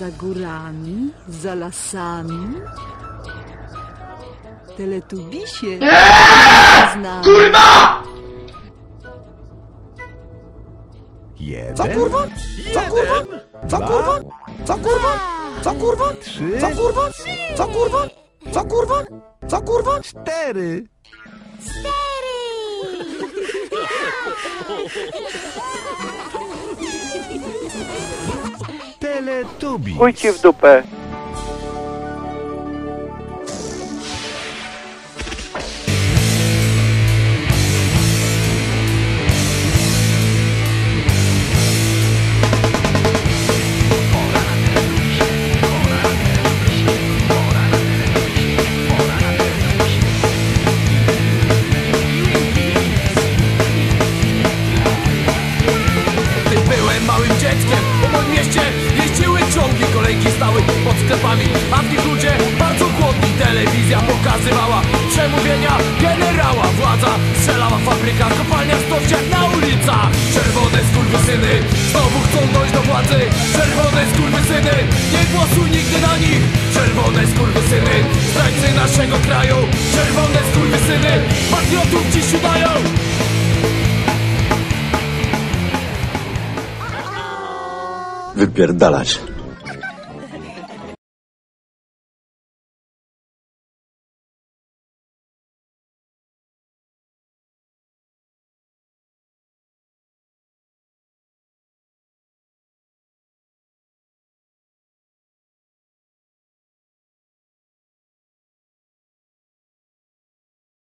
Za górami, za lasami. Teletubisie. Znam. Jeden, Co kurwa? Co kurwa? Co kurwa? Co kurwa? Co kurwa? trzy, Co kurwa? Co kurwa? Co kurwa? Co kurwa? cztery. Teletubi. W dupę. Sklepami A w nich ludzie bardzo głodni Telewizja pokazywała przemówienia generała Władza strzelała w fabrykach, kopalniach, na ulicach. Czerwone skurwysyny znowu chcą dojść do władzy. Czerwone skurwysyny, nie głosuj nigdy na nich. Czerwone skurwysyny, zdrajcy naszego kraju. Czerwone skurwysyny, patriotów dziś udają. Wypierdalać.